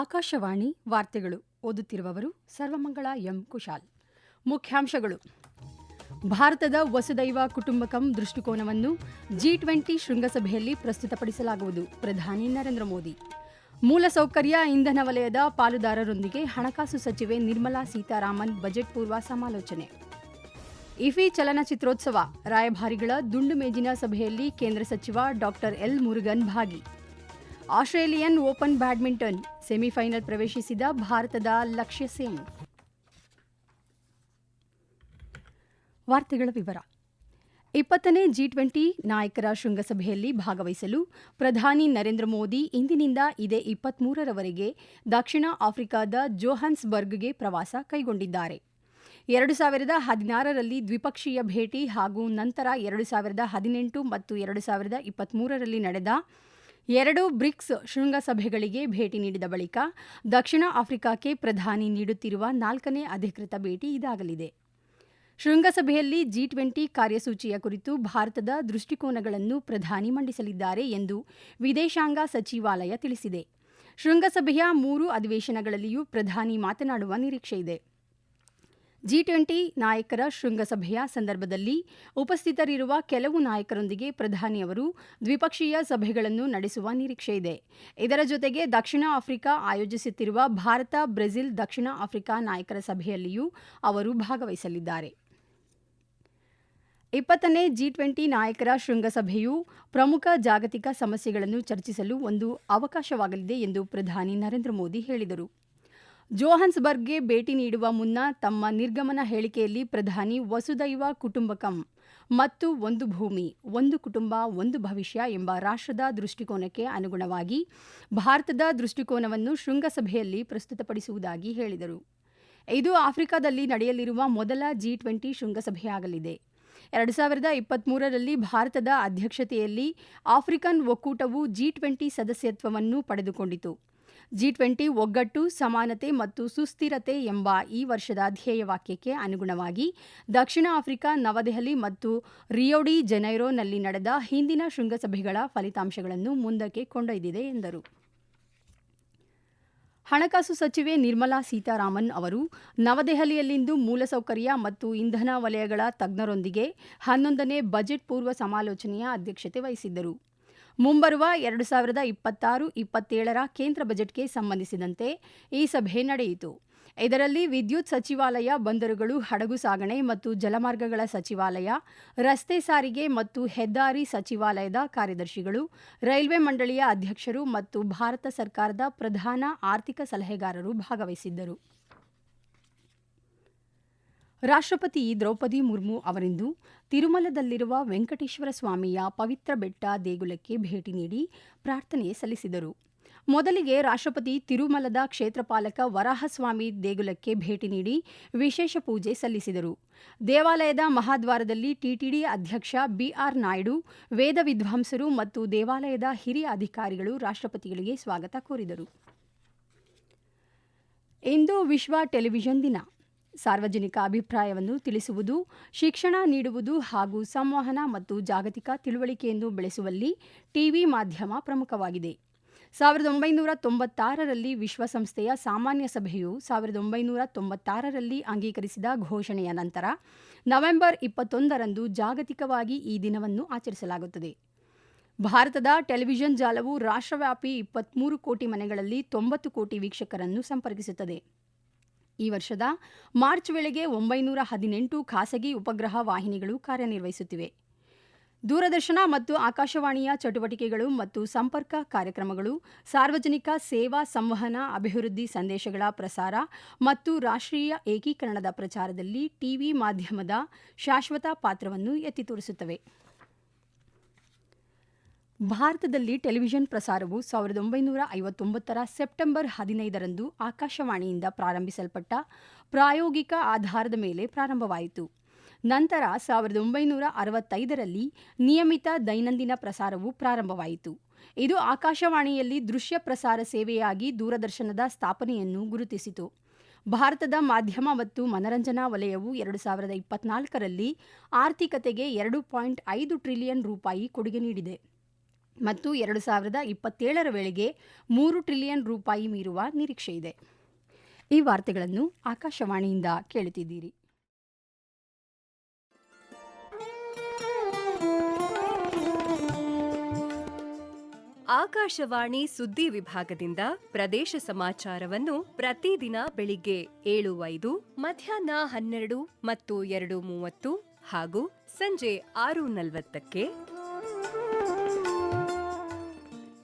ಆಕಾಶವಾಣಿ ವಾರ್ತೆಗಳು ಓದುತ್ತಿರುವವರು ಸರ್ವಮಂಗಳ ಎಂ ಕುಶಾಲ್. ಮುಖ್ಯಾಂಶಗಳು. ಭಾರತದ ವಸುದೈವ ಕುಟುಂಬಕಂ ದೃಷ್ಟಿಕೋನವನ್ನು ಜಿ ಟ್ವೆಂಟಿ ಶೃಂಗಸಭೆಯಲ್ಲಿ ಪ್ರಸ್ತುತಪಡಿಸಲಾಗುವುದು. ಪ್ರಧಾನಿ ನರೇಂದ್ರ ಮೋದಿ. ಮೂಲಸೌಕರ್ಯ ಇಂಧನ ವಲಯದ ಪಾಲುದಾರರೊಂದಿಗೆ ಹಣಕಾಸು ಸಚಿವೆ ನಿರ್ಮಲಾ ಸೀತಾರಾಮನ್ ಬಜೆಟ್ ಪೂರ್ವ ಸಮಾಲೋಚನೆ. ಇಫಿ ಚಲನಚಿತ್ರೋತ್ಸವ ರಾಯಭಾರಿಗಳ ದುಂಡು ಮೇಜಿನ ಸಭೆಯಲ್ಲಿ ಕೇಂದ್ರ ಸಚಿವ ಡಾಕ್ಟರ್ ಎಲ್ ಮುರುಗನ್ ಭಾಗಿ. ಆಸ್ಟ್ರೇಲಿಯನ್ ಓಪನ್ ಬ್ಯಾಡ್ಮಿಂಟನ್ ಸೆಮಿಫೈನಲ್ ಪ್ರವೇಶಿಸಿದ ಭಾರತದ ಲಕ್ಷ್ಯ ಸೇನ್. ವಾರ್ತೆಗಳ ವಿವರ. ಇಪ್ಪತ್ತನೇ ಜಿ ಟ್ವೆಂಟಿ ನಾಯಕರ ಶೃಂಗಸಭೆಯಲ್ಲಿ ಭಾಗವಹಿಸಲು ಪ್ರಧಾನಿ ನರೇಂದ್ರ ಮೋದಿ ಇಂದಿನಿಂದ ಇದೇ ಇಪ್ಪತ್ಮೂರರವರೆಗೆ ದಕ್ಷಿಣ ಆಫ್ರಿಕಾದ ಜೋಹಾನ್ಸ್ಬರ್ಗ್ಗೆ ಪ್ರವಾಸ ಕೈಗೊಂಡಿದ್ದಾರೆ. ಎರಡು ಸಾವಿರದ ಹದಿನಾರರಲ್ಲಿ ದ್ವಿಪಕ್ಷೀಯ ಭೇಟಿ ಹಾಗೂ ನಂತರ ಎರಡು ಸಾವಿರದ ಹದಿನೆಂಟು ಮತ್ತು ಎರಡು ಸಾವಿರದ ಇಪ್ಪತ್ಮೂರರಲ್ಲಿ ನಡೆದ ಎರಡು ಬ್ರಿಕ್ಸ್ ಶೃಂಗಸಭೆಗಳಿಗೆ ಭೇಟಿ ನೀಡಿದ ಬಳಿಕ ದಕ್ಷಿಣ ಆಫ್ರಿಕಾಕ್ಕೆ ಪ್ರಧಾನಿ ನೀಡುತ್ತಿರುವ ನಾಲ್ಕನೇ ಅಧಿಕೃತ ಭೇಟಿ ಇದಾಗಲಿದೆ. ಶೃಂಗಸಭೆಯಲ್ಲಿ ಜಿ ಟ್ವೆಂಟಿ ಕಾರ್ಯಸೂಚಿಯ ಕುರಿತು ಭಾರತದ ದೃಷ್ಟಿಕೋನಗಳನ್ನು ಪ್ರಧಾನಿ ಮಂಡಿಸಲಿದ್ದಾರೆ ಎಂದು ವಿದೇಶಾಂಗ ಸಚಿವಾಲಯ ತಿಳಿಸಿದೆ. ಶೃಂಗಸಭೆಯ ಮೂರು ಅಧಿವೇಶನಗಳಲ್ಲಿಯೂ ಪ್ರಧಾನಿ ಮಾತನಾಡುವ ನಿರೀಕ್ಷೆಯಿದೆ ಜಿ ಟ್ವೆಂಟಿ ನಾಯಕರ ಶೃಂಗಸಭೆಯ ಸಂದರ್ಭದಲ್ಲಿ ಉಪಸ್ಥಿತರಿರುವ ಕೆಲವು ನಾಯಕರೊಂದಿಗೆ ಪ್ರಧಾನಿ ಅವರು ದ್ವಿಪಕ್ಷೀಯ ಸಭೆಗಳನ್ನು ನಡೆಸುವ ನಿರೀಕ್ಷೆಯಿದೆ ಇದರ ಜೊತೆಗೆ ದಕ್ಷಿಣ ಆಫ್ರಿಕಾ ಆಯೋಜಿಸುತ್ತಿರುವ ಭಾರತ, ಬ್ರೆಜಿಲ್, ದಕ್ಷಿಣ ಆಫ್ರಿಕಾ ನಾಯಕರ ಸಭೆಯಲ್ಲಿಯೂ ಅವರು ಭಾಗವಹಿಸಲಿದ್ದಾರೆ. ಇಪ್ಪತ್ತನೇ ಜಿ ಟ್ವೆಂಟಿ ನಾಯಕರ ಶೃಂಗಸಭೆಯು ಪ್ರಮುಖ ಜಾಗತಿಕ ಸಮಸ್ಯೆಗಳನ್ನು ಚರ್ಚಿಸಲು ಒಂದು ಅವಕಾಶವಾಗಲಿದೆ ಎಂದು ಪ್ರಧಾನಿ ನರೇಂದ್ರ ಮೋದಿ ಹೇಳಿದರು. ಜೋಹಾನ್ಸ್ಬರ್ಗ್ಗೆ ಭೇಟಿ ನೀಡುವ ಮುನ್ನ ತಮ್ಮ ನಿರ್ಗಮನ ಹೇಳಿಕೆಯಲ್ಲಿ ಪ್ರಧಾನಿ ವಸುದೈವ ಕುಟುಂಬಕಂ ಮತ್ತು ಒಂದು ಭೂಮಿ, ಒಂದು ಕುಟುಂಬ, ಒಂದು ಭವಿಷ್ಯ ಎಂಬ ರಾಷ್ಟ್ರದ ದೃಷ್ಟಿಕೋನಕ್ಕೆ ಅನುಗುಣವಾಗಿ ಭಾರತದ ದೃಷ್ಟಿಕೋನವನ್ನು ಶೃಂಗಸಭೆಯಲ್ಲಿ ಪ್ರಸ್ತುತಪಡಿಸುವುದಾಗಿ ಹೇಳಿದರು. ಇದು ಆಫ್ರಿಕಾದಲ್ಲಿ ನಡೆಯಲಿರುವ ಮೊದಲ ಜಿ ಟ್ವೆಂಟಿ ಶೃಂಗಸಭೆಯಾಗಲಿದೆ. ಎರಡು ಸಾವಿರದ ಇಪ್ಪತ್ಮೂರರಲ್ಲಿ ಭಾರತದ ಅಧ್ಯಕ್ಷತೆಯಲ್ಲಿ ಆಫ್ರಿಕನ್ ಒಕ್ಕೂಟವು ಜಿ ಟ್ವೆಂಟಿ ಸದಸ್ಯತ್ವವನ್ನು ಪಡೆದುಕೊಂಡಿತು. ಜಿ ಟ್ವೆಂಟಿ ಒಗ್ಗಟ್ಟು, ಸಮಾನತೆ ಮತ್ತು ಸುಸ್ಥಿರತೆ ಎಂಬ ಈ ವರ್ಷದ ಧ್ಯೇಯವಾಕ್ಯಕ್ಕೆ ಅನುಗುಣವಾಗಿ ದಕ್ಷಿಣ ಆಫ್ರಿಕಾ, ನವದೆಹಲಿ ಮತ್ತು ರಿಯೋಡಿ ಜನೈರೋನಲ್ಲಿ ನಡೆದ ಹಿಂದಿನ ಶೃಂಗಸಭೆಗಳ ಫಲಿತಾಂಶಗಳನ್ನು ಮುಂದಕ್ಕೆ ಕೊಂಡೊಯ್ದಿದೆ ಎಂದರು. ಹಣಕಾಸು ಸಚಿವೆ ನಿರ್ಮಲಾ ಸೀತಾರಾಮನ್ ಅವರು ನವದೆಹಲಿಯಲ್ಲಿಂದು ಮೂಲಸೌಕರ್ಯ ಮತ್ತು ಇಂಧನ ವಲಯಗಳ ತಜ್ಞರೊಂದಿಗೆ ಹನ್ನೊಂದನೇ ಬಜೆಟ್ ಪೂರ್ವ ಸಮಾಲೋಚನೆಯ ಅಧ್ಯಕ್ಷತೆ ವಹಿಸಿದ್ದರು. ಮುಂಬರುವ ಎರಡು ಸಾವಿರದ ಇಪ್ಪತ್ತಾರು, ಇಪ್ಪತ್ತೇಳರ ಕೇಂದ್ರ ಬಜೆಟ್ಗೆ ಸಂಬಂಧಿಸಿದಂತೆ ಈ ಸಭೆ ನಡೆಯಿತು. ಇದರಲ್ಲಿ ವಿದ್ಯುತ್ ಸಚಿವಾಲಯ ಬಂದರುಗಳು ಹಡಗು ಸಾಗಣೆ ಮತ್ತು ಜಲಮಾರ್ಗಗಳ ಸಚಿವಾಲಯ, ರಸ್ತೆ ಸಾರಿಗೆ ಮತ್ತು ಹೆದ್ದಾರಿ ಸಚಿವಾಲಯದ ಕಾರ್ಯದರ್ಶಿಗಳು, ರೈಲ್ವೆ ಮಂಡಳಿಯ ಅಧ್ಯಕ್ಷರು ಮತ್ತು ಭಾರತ ಸರ್ಕಾರದ ಪ್ರಧಾನ ಆರ್ಥಿಕ ಸಲಹೆಗಾರರು ಭಾಗವಹಿಸಿದ್ದರು. ರಾಷ್ಟ್ರಪತಿ ದ್ರೌಪದಿ ಮುರ್ಮು ಅವರಿಂದು ತಿರುಮಲದಲ್ಲಿರುವ ವೆಂಕಟೇಶ್ವರ ಸ್ವಾಮಿಯ ಪವಿತ್ರ ಬೆಟ್ಟ ದೇಗುಲಕ್ಕೆ ಭೇಟಿ ನೀಡಿ ಪ್ರಾರ್ಥನೆ ಸಲ್ಲಿಸಿದರು. ಮೊದಲಿಗೆ ರಾಷ್ಟ್ರಪತಿ ತಿರುಮಲದ ಕ್ಷೇತ್ರಪಾಲಕ ವರಾಹಸ್ವಾಮಿ ದೇಗುಲಕ್ಕೆ ಭೇಟಿ ನೀಡಿ ವಿಶೇಷ ಪೂಜೆ ಸಲ್ಲಿಸಿದರು. ದೇವಾಲಯದ ಮಹಾದ್ವಾರದಲ್ಲಿ ಟಿಟಿಡಿ ಅಧ್ಯಕ್ಷ ಬಿಆರ್ ನಾಯ್ಡು, ವೇದ ವಿದ್ವಾಂಸರು ಮತ್ತು ದೇವಾಲಯದ ಹಿರಿಯ ಅಧಿಕಾರಿಗಳು ರಾಷ್ಟ್ರಪತಿಗಳಿಗೆ ಸ್ವಾಗತ ಕೋರಿದರು. ಇಂದು ವಿಶ್ವ ಟೆಲಿವಿಷನ್ ದಿನ. ಸಾರ್ವಜನಿಕ ಅಭಿಪ್ರಾಯವನ್ನು ತಿಳಿಸುವುದು, ಶಿಕ್ಷಣ ನೀಡುವುದು ಹಾಗೂ ಸಂವಹನ ಮತ್ತು ಜಾಗತಿಕ ತಿಳುವಳಿಕೆಯನ್ನು ಬೆಳೆಸುವಲ್ಲಿ ಟಿವಿ ಮಾಧ್ಯಮ ಪ್ರಮುಖವಾಗಿದೆ. ಸಾವಿರದ ಒಂಬೈನೂರ ತೊಂಬತ್ತಾರರಲ್ಲಿ ವಿಶ್ವಸಂಸ್ಥೆಯ ಸಾಮಾನ್ಯ ಸಭೆಯು ಸಾವಿರದ ಒಂಬೈನೂರ ತೊಂಬತ್ತಾರರಲ್ಲಿ ಅಂಗೀಕರಿಸಿದ ಘೋಷಣೆಯ ನಂತರ ನವೆಂಬರ್ ಇಪ್ಪತ್ತೊಂದರಂದು ಜಾಗತಿಕವಾಗಿ ಈ ದಿನವನ್ನು ಆಚರಿಸಲಾಗುತ್ತದೆ. ಭಾರತದ ಟೆಲಿವಿಷನ್ ಜಾಲವು ರಾಷ್ಟ್ರವ್ಯಾಪಿ ಇಪ್ಪತ್ಮೂರು ಕೋಟಿ ಮನೆಗಳಲ್ಲಿ ತೊಂಬತ್ತು ಕೋಟಿ ವೀಕ್ಷಕರನ್ನು ಸಂಪರ್ಕಿಸುತ್ತದೆ. ಈ ವರ್ಷದ ಮಾರ್ಚ್ ವೇಳೆಗೆ ಒಂಬೈನೂರ ಹದಿನೆಂಟು ಖಾಸಗಿ ಉಪಗ್ರಹ ವಾಹಿನಿಗಳು ಕಾರ್ಯನಿರ್ವಹಿಸುತ್ತಿವೆ. ದೂರದರ್ಶನ ಮತ್ತು ಆಕಾಶವಾಣಿಯ ಚಟುವಟಿಕೆಗಳು ಮತ್ತು ಸಂಪರ್ಕ ಕಾರ್ಯಕ್ರಮಗಳು, ಸಾರ್ವಜನಿಕ ಸೇವಾ ಸಂವಹನ, ಅಭಿವೃದ್ಧಿ ಸಂದೇಶಗಳ ಪ್ರಸಾರ ಮತ್ತು ರಾಷ್ಟ್ರೀಯ ಏಕೀಕರಣದ ಪ್ರಚಾರದಲ್ಲಿ ಟಿವಿ ಮಾಧ್ಯಮದ ಶಾಶ್ವತ ಪಾತ್ರವನ್ನು ಎತ್ತಿ ತೋರಿಸುತ್ತವೆ. ಭಾರತದಲ್ಲಿ ಟೆಲಿವಿಷನ್ ಪ್ರಸಾರವು ಸಾವಿರದ ಒಂಬೈನೂರ ಐವತ್ತೊಂಬತ್ತರ ಸೆಪ್ಟೆಂಬರ್ ಹದಿನೈದರಂದು ಆಕಾಶವಾಣಿಯಿಂದ ಪ್ರಾರಂಭಿಸಲ್ಪಟ್ಟ ಪ್ರಾಯೋಗಿಕ ಆಧಾರದ ಮೇಲೆ ಪ್ರಾರಂಭವಾಯಿತು. ನಂತರ ಸಾವಿರದ ಒಂಬೈನೂರ ಅರವತ್ತೈದರಲ್ಲಿ ನಿಯಮಿತ ದೈನಂದಿನ ಪ್ರಸಾರವು ಪ್ರಾರಂಭವಾಯಿತು. ಇದು ಆಕಾಶವಾಣಿಯಲ್ಲಿ ದೃಶ್ಯ ಪ್ರಸಾರ ಸೇವೆಯಾಗಿ ದೂರದರ್ಶನದ ಸ್ಥಾಪನೆಯನ್ನು ಗುರುತಿಸಿತು. ಭಾರತದ ಮಾಧ್ಯಮ ಮತ್ತು ಮನರಂಜನಾ ವಲಯವು ಎರಡು ಸಾವಿರದ ಇಪ್ಪತ್ನಾಲ್ಕರಲ್ಲಿ ಆರ್ಥಿಕತೆಗೆ ಎರಡು ಪಾಯಿಂಟ್ ಐದು ಟ್ರಿಲಿಯನ್ ರೂಪಾಯಿ ಕೊಡುಗೆ ನೀಡಿದೆ. ಮತ್ತು ಎರಡು ಸಾವಿರದ ಇಪ್ಪತ್ತೇಳರ ವೇಳೆಗೆ ಮೂರು ಟ್ರಿಲಿಯನ್ ರೂಪಾಯಿ ಮೀರುವ ನಿರೀಕ್ಷೆ ಇದೆ. ಈ ವಾರ್ತೆಗಳನ್ನು ಆಕಾಶವಾಣಿಯಿಂದ ಕೇಳುತ್ತಿದ್ದೀರಿ. ಆಕಾಶವಾಣಿ ಸುದ್ದಿ ವಿಭಾಗದಿಂದ ಪ್ರದೇಶ ಸಮಾಚಾರವನ್ನು ಪ್ರತಿದಿನ ಬೆಳಿಗ್ಗೆ ಏಳು ಐದು ಮಧ್ಯಾಹ್ನ ಹನ್ನೆರಡು ಮತ್ತು ಎರಡು ಮೂವತ್ತು ಹಾಗೂ ಸಂಜೆ ಆರು ನಲವತ್ತಕ್ಕೆ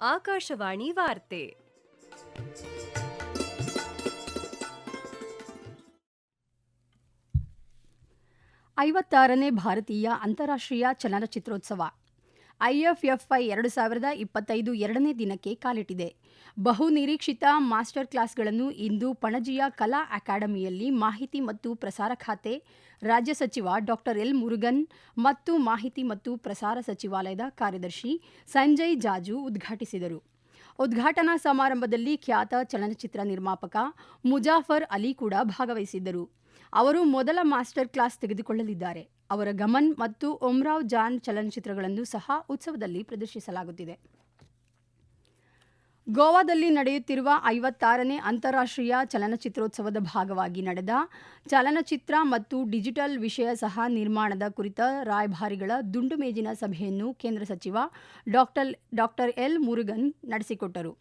ಆಕಾಶವಾಣಿ ವಾರ್ತೆ. ಐವತ್ತಾರನೇ ಭಾರತೀಯ ಅಂತಾರಾಷ್ಟ್ರೀಯ ಚಲನಚಿತ್ರೋತ್ಸವ. ಐಎಫ್ಎಫ್ಐ ಎರಡು ಸಾವಿರದ ಇಪ್ಪತ್ತೈದು ಎರಡನೇ ದಿನಕ್ಕೆ ಕಾಲಿಟ್ಟಿದೆ. ಬಹು ನಿರೀಕ್ಷಿತ ಮಾಸ್ಟರ್ ಕ್ಲಾಸ್ಗಳನ್ನು ಇಂದು ಪಣಜಿಯ ಕಲಾ ಅಕಾಡೆಮಿಯಲ್ಲಿ ಮಾಹಿತಿ ಮತ್ತು ಪ್ರಸಾರ ಖಾತೆ, ರಾಜ್ಯ ಸಚಿವ ಡಾಕ್ಟರ್ ಎಲ್ ಮುರುಗನ್ ಮತ್ತು ಮಾಹಿತಿ ಮತ್ತು ಪ್ರಸಾರ ಸಚಿವಾಲಯದ ಕಾರ್ಯದರ್ಶಿ ಸಂಜಯ್ ಜಾಜು ಉದ್ಘಾಟಿಸಿದರು. ಉದ್ಘಾಟನಾ ಸಮಾರಂಭದಲ್ಲಿ ಖ್ಯಾತ ಚಲನಚಿತ್ರ ನಿರ್ಮಾಪಕ ಮುಜಾಫರ್ ಅಲಿ ಕೂಡ ಭಾಗವಹಿಸಿದ್ದರು. ಅವರು ಮೊದಲ ಮಾಸ್ಟರ್ ಕ್ಲಾಸ್ ತೆಗೆದುಕೊಳ್ಳಲಿದ್ದಾರೆ. ಅವರ ಗಮನ್ ಮತ್ತು ಒಮ್ರಾವ್ ಜಾನ್ ಚಲನಚಿತ್ರಗಳನ್ನು ಸಹ ಉತ್ಸವದಲ್ಲಿ ಪ್ರದರ್ಶಿಸಲಾಗುತ್ತಿದೆ. ಗೋವಾದಲ್ಲಿ ನಡೆಯುತ್ತಿರುವ ಐವತ್ತಾರನೇ ಅಂತಾರಾಷ್ಟ್ರೀಯ ಚಲನಚಿತ್ರೋತ್ಸವದ ಭಾಗವಾಗಿ ನಡೆದ ಚಲನಚಿತ್ರ ಮತ್ತು ಡಿಜಿಟಲ್ ವಿಷಯ ಸಹ ನಿರ್ಮಾಣದ ಕುರಿತ ರಾಯಭಾರಿಗಳ ದುಂಡು ಮೇಜಿನ ಸಭೆಯನ್ನು ಕೇಂದ್ರ ಸಚಿವ ಡಾಕ್ಟರ್ ಡಾಕ್ಟರ್ ಎಲ್ ಮುರುಗನ್ ನಡೆಸಿಕೊಟ್ಟರು.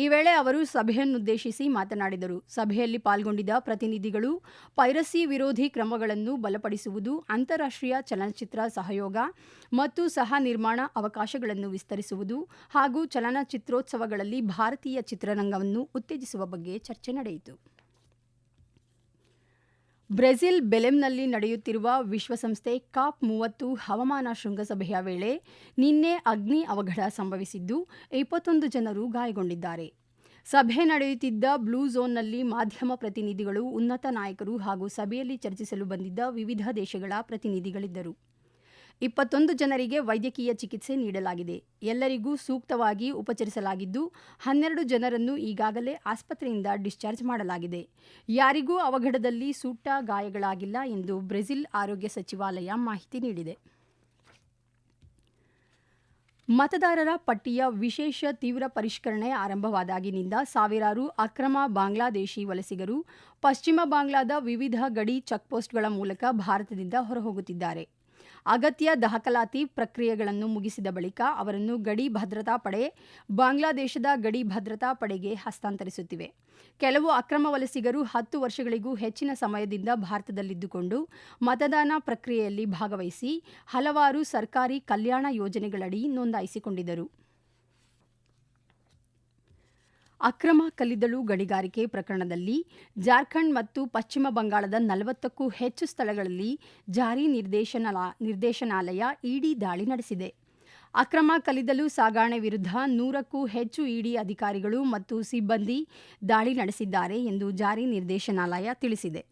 ಈ ವೇಳೆ ಅವರು ಸಭೆಯನ್ನುದ್ದೇಶಿಸಿ ಮಾತನಾಡಿದರು. ಸಭೆಯಲ್ಲಿ ಪಾಲ್ಗೊಂಡಿದ್ದ ಪ್ರತಿನಿಧಿಗಳು ಪೈರಸಿ ವಿರೋಧಿ ಕ್ರಮಗಳನ್ನು ಬಲಪಡಿಸುವುದು, ಅಂತಾರಾಷ್ಟ್ರೀಯ ಚಲನಚಿತ್ರ ಸಹಯೋಗ ಮತ್ತು ಸಹ ನಿರ್ಮಾಣ ಅವಕಾಶಗಳನ್ನು ವಿಸ್ತರಿಸುವುದು ಹಾಗೂ ಚಲನಚಿತ್ರೋತ್ಸವಗಳಲ್ಲಿ ಭಾರತೀಯ ಚಿತ್ರರಂಗವನ್ನು ಉತ್ತೇಜಿಸುವ ಬಗ್ಗೆ ಚರ್ಚೆ ನಡೆಯಿತು. ಬ್ರೆಜಿಲ್ ಬೆಲೆಮ್ನಲ್ಲಿ ನಡೆಯುತ್ತಿರುವ ವಿಶ್ವಸಂಸ್ಥೆ ಕಾಪ್ ಮೂವತ್ತು ಹವಾಮಾನ ಶೃಂಗಸಭೆಯ ವೇಳೆ ನಿನ್ನೆ ಅಗ್ನಿ ಅವಘಡ ಸಂಭವಿಸಿದ್ದು ಇಪ್ಪತ್ತೊಂದು ಜನರು ಗಾಯಗೊಂಡಿದ್ದಾರೆ. ಸಭೆ ನಡೆಯುತ್ತಿದ್ದ ಬ್ಲೂ ಝೋನ್ನಲ್ಲಿ ಮಾಧ್ಯಮ ಪ್ರತಿನಿಧಿಗಳು ಉನ್ನತ ನಾಯಕರು ಹಾಗೂ ಸಭೆಯಲ್ಲಿ ಚರ್ಚಿಸಲು ಬಂದಿದ್ದ ವಿವಿಧ ದೇಶಗಳ ಪ್ರತಿನಿಧಿಗಳಿದ್ದರು. ಇಪ್ಪತ್ತೊಂದು ಜನರಿಗೆ ವೈದ್ಯಕೀಯ ಚಿಕಿತ್ಸೆ ನೀಡಲಾಗಿದೆ. ಎಲ್ಲರಿಗೂ ಸೂಕ್ತವಾಗಿ ಉಪಚರಿಸಲಾಗಿದ್ದು, ಹನ್ನೆರಡು ಜನರನ್ನು ಈಗಾಗಲೇ ಆಸ್ಪತ್ರೆಯಿಂದ ಡಿಸ್ಚಾರ್ಜ್ ಮಾಡಲಾಗಿದೆ. ಯಾರಿಗೂ ಅವಘಡದಲ್ಲಿ ಸೂಟ ಗಾಯಗಳಾಗಿಲ್ಲ ಎಂದು ಬ್ರೆಜಿಲ್ ಆರೋಗ್ಯ ಸಚಿವಾಲಯ ಮಾಹಿತಿ ನೀಡಿದೆ. ಮತದಾರರ ಪಟ್ಟಿಯ ವಿಶೇಷ ತೀವ್ರ ಪರಿಷ್ಕರಣೆ ಆರಂಭವಾದಾಗಿನಿಂದ ಸಾವಿರಾರು ಅಕ್ರಮ ಬಾಂಗ್ಲಾದೇಶಿ ವಲಸಿಗರು ಪಶ್ಚಿಮ ಬಾಂಗ್ಲಾದ ವಿವಿಧ ಗಡಿ ಚೆಕ್ಪೋಸ್ಟ್ಗಳ ಮೂಲಕ ಭಾರತದಿಂದ ಹೊರಹೋಗುತ್ತಿದ್ದಾರೆ. ಅಗತ್ಯ ದಾಖಲಾತಿ ಪ್ರಕ್ರಿಯೆಗಳನ್ನು ಮುಗಿಸಿದ ಬಳಿಕ ಅವರನ್ನು ಗಡಿ ಭದ್ರತಾ ಪಡೆ, ಬಾಂಗ್ಲಾದೇಶದ ಗಡಿ ಭದ್ರತಾ ಪಡೆಗೆ ಹಸ್ತಾಂತರಿಸುತ್ತಿವೆ. ಕೆಲವು ಅಕ್ರಮ ವಲಸಿಗರು ಹತ್ತು ವರ್ಷಗಳಿಗೂ ಹೆಚ್ಚಿನ ಸಮಯದಿಂದ ಭಾರತದಲ್ಲಿದ್ದುಕೊಂಡು ಮತದಾನ ಪ್ರಕ್ರಿಯೆಯಲ್ಲಿ ಭಾಗವಹಿಸಿ ಹಲವಾರು ಸರ್ಕಾರಿ ಕಲ್ಯಾಣ ಯೋಜನೆಗಳಡಿ ನೋಂದಾಯಿಸಿಕೊಂಡಿದ್ದರು. ಅಕ್ರಮ ಕಲ್ಲಿದ್ದಲು ಗಣಿಗಾರಿಕೆ ಪ್ರಕರಣದಲ್ಲಿ ಜಾರ್ಖಂಡ್ ಮತ್ತು ಪಶ್ಚಿಮ ಬಂಗಾಳದ ನಲವತ್ತಕ್ಕೂ ಹೆಚ್ಚು ಸ್ಥಳಗಳಲ್ಲಿ ಜಾರಿ ನಿರ್ದೇಶನ ನಿರ್ದೇಶನಾಲಯ ಇಡಿ ದಾಳಿ ನಡೆಸಿದೆ. ಅಕ್ರಮ ಕಲ್ಲಿದ್ದಲು ಸಾಗಾಣೆ ವಿರುದ್ಧ ನೂರಕ್ಕೂ ಹೆಚ್ಚು ಇಡಿ ಅಧಿಕಾರಿಗಳು ಮತ್ತು ಸಿಬ್ಬಂದಿ ದಾಳಿ ನಡೆಸಿದ್ದಾರೆ ಎಂದು ಜಾರಿ ನಿರ್ದೇಶನಾಲಯ ತಿಳಿಸಿದೆ.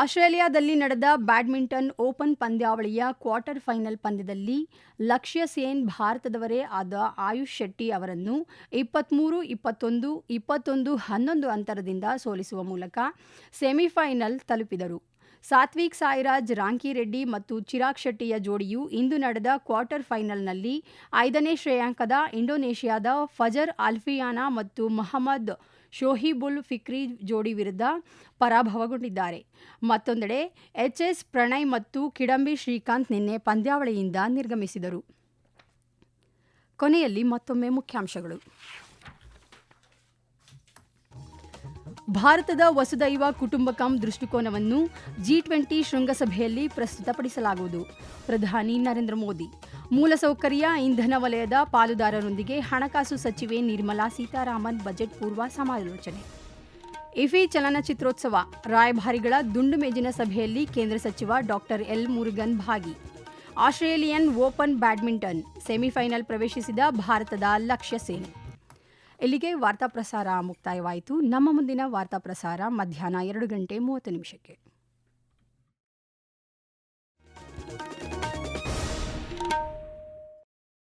ಆಸ್ಟ್ರೇಲಿಯಾದಲ್ಲಿ ನಡೆದ ಬ್ಯಾಡ್ಮಿಂಟನ್ ಓಪನ್ ಪಂದ್ಯಾವಳಿಯ ಕ್ವಾರ್ಟರ್ ಫೈನಲ್ ಪಂದ್ಯದಲ್ಲಿ ಲಕ್ಷ್ಯ ಸೇನ್ ಭಾರತದವರೇ ಆದ ಆಯುಷ್ ಶೆಟ್ಟಿ ಅವರನ್ನು ಇಪ್ಪತ್ತ್ಮೂರು ಇಪ್ಪತ್ತೊಂದು ಇಪ್ಪತ್ತೊಂದು, ಹನ್ನೊಂದು ಅಂತರದಿಂದ ಸೋಲಿಸುವ ಮೂಲಕ ಸೆಮಿಫೈನಲ್ ತಲುಪಿದರು. ಸಾತ್ವಿಕ್ ಸಾಯಿರಾಜ್, ರಾಂಕಿ ರೆಡ್ಡಿ ಮತ್ತು ಚಿರಾಗ್ ಶೆಟ್ಟಿಯ ಜೋಡಿಯು ಇಂದು ನಡೆದ ಕ್ವಾರ್ಟರ್ ಫೈನಲ್ನಲ್ಲಿ ಐದನೇ ಶ್ರೇಯಾಂಕದ ಇಂಡೋನೇಷ್ಯಾದ ಫಜರ್ ಅಲ್ಫಿಯಾನಾ ಮತ್ತು ಮೊಹಮ್ಮದ್ ಶೋಹಿಬುಲ್ ಫಿಕ್ರಿ ಜೋಡಿ ವಿರುದ್ಧ ಪರಾಭವಗೊಂಡಿದ್ದಾರೆ. ಮತ್ತೊಂದೆಡೆ ಎಚ್ ಎಸ್ ಪ್ರಣಯ್ ಮತ್ತು ಕಿಡಂಬಿ ಶ್ರೀಕಾಂತ್ ನಿನ್ನೆ ಪಂದ್ಯಾವಳಿಯಿಂದ ನಿರ್ಗಮಿಸಿದರು. ಕೊನೆಯಲ್ಲಿ ಮತ್ತೊಮ್ಮೆ ಮುಖ್ಯಾಂಶಗಳು. ಭಾರತದ ವಸುದೈವ ಕುಟುಂಬಕಂ ದೃಷ್ಟಿಕೋನವನ್ನು ಜಿ ಟ್ವೆಂಟಿ ಶೃಂಗಸಭೆಯಲ್ಲಿ ಪ್ರಸ್ತುತಪಡಿಸಲಾಗುವುದು. ಪ್ರಧಾನಿ ನರೇಂದ್ರ ಮೋದಿ. ಮೂಲಸೌಕರ್ಯ ಇಂಧನ ವಲಯದ ಪಾಲುದಾರರೊಂದಿಗೆ ಹಣಕಾಸು ಸಚಿವೆ ನಿರ್ಮಲಾ ಸೀತಾರಾಮನ್ ಬಜೆಟ್ ಪೂರ್ವ ಸಮಾಲೋಚನೆ. ಇಫಿ ಚಲನಚಿತ್ರೋತ್ಸವ, ರಾಯಭಾರಿಗಳ ದುಂಡು ಮೇಜಿನ ಸಭೆಯಲ್ಲಿ ಕೇಂದ್ರ ಸಚಿವ ಡಾಕ್ಟರ್ ಎಲ್ ಮುರುಗನ್ ಭಾಗಿ. ಆಸ್ಟ್ರೇಲಿಯನ್ ಓಪನ್ ಬ್ಯಾಡ್ಮಿಂಟನ್, ಸೆಮಿಫೈನಲ್ ಪ್ರವೇಶಿಸಿದ ಭಾರತದ ಲಕ್ಷ್ಯ ಸೇನ್. ಇಲ್ಲಿಗೆ ವಾರ್ತಾ ಪ್ರಸಾರ ಮುಕ್ತಾಯವಾಯಿತು. ನಮ್ಮ ಮುಂದಿನ ವಾರ್ತಾ ಪ್ರಸಾರ ಮಧ್ಯಾಹ್ನ ಎರಡು ಗಂಟೆ ಮೂವತ್ತು ನಿಮಿಷಕ್ಕೆ.